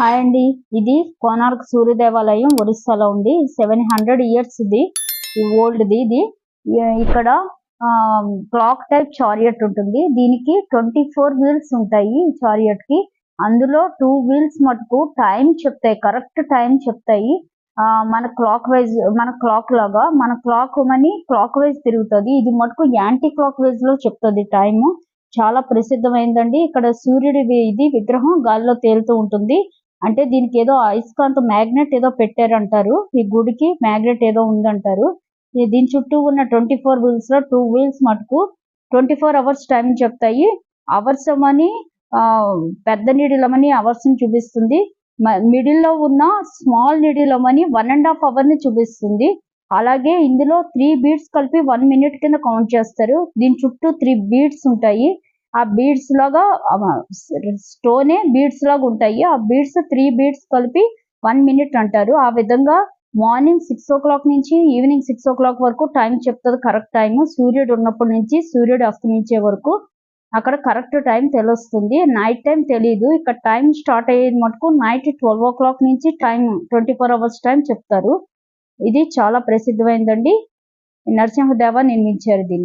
Hi అండి. ఇది కోనార్క్ సూర్య దేవాలయం ఒరిస్సాలో ఉంది. సెవెన్ హండ్రెడ్ ఇయర్స్ ఇది ఓల్డ్ది ఇది. ఇక్కడ క్లాక్ టైప్ చారియట్ ఉంటుంది. దీనికి ట్వంటీ ఫోర్ వీల్స్ ఉంటాయి చారియట్కి. అందులో టూ వీల్స్ మటుకు టైం చెప్తాయి కరెక్ట్ టైం చెప్తాయి. ఆ, మన క్లాక్ వైజ్ మన క్లాక్ లాగా. మన క్లాక్ మని క్లాక్ వైజ్ తిరుగుతుంది. ఇది మటుకు యాంటీ క్లాక్ వైజ్లో చెప్తుంది టైం చాలా ప్రసిద్ధమైందండి. ఇక్కడ సూర్యుడి ఇది విగ్రహం గాల్లో తేలుతూ ఉంటుంది. అంటే దీనికి ఏదో అయస్కాంత మ్యాగ్నెట్ ఏదో పెట్టారంటారు. ఈ గుడికి మ్యాగ్నెట్ ఏదో ఉందంటారు. దీని చుట్టూ ఉన్న ట్వంటీ ఫోర్ వీల్స్లో టూ వీల్స్ మటుకు ట్వంటీ ఫోర్ అవర్స్ టైం చెప్తాయి. అవర్స్ అని ఆ, పెద్ద నీడిలమని అవర్స్ని చూపిస్తుంది. మిడిల్లో ఉన్న స్మాల్ నీడిలమని వన్ అండ్ హాఫ్ అవర్ని చూపిస్తుంది. అలాగే ఇందులో త్రీ బీట్స్ కలిపి వన్ మినిట్ కింద కౌంట్ చేస్తారు. దీని చుట్టూ త్రీ బీడ్స్ ఉంటాయి. ఆ బీడ్స్ లాగా స్టోనే బీడ్స్ లాగా ఉంటాయి. ఆ బీడ్స్ త్రీ బీడ్స్ కలిపి వన్ మినిట్ అంటారు. ఆ విధంగా మార్నింగ్ సిక్స్ ఓ క్లాక్ నుంచి ఈవినింగ్ సిక్స్ ఓ క్లాక్ వరకు టైం చెప్తుంది కరెక్ట్ టైం సూర్యుడు ఉన్నప్పటి నుంచి సూర్యుడు అస్తమించే వరకు అక్కడ కరెక్ట్ టైం తెలుస్తుంది. నైట్ టైం తెలియదు ఇక్కడ టైం స్టార్ట్ అయ్యేది మటుకు నైట్ ట్వెల్వ్ ఓ క్లాక్ నుంచి time twenty four hours time చెప్తారు. ఇది చాలా ప్రసిద్ధమైందండి. నరసింహదేవ నిర్మించారు దీన్ని.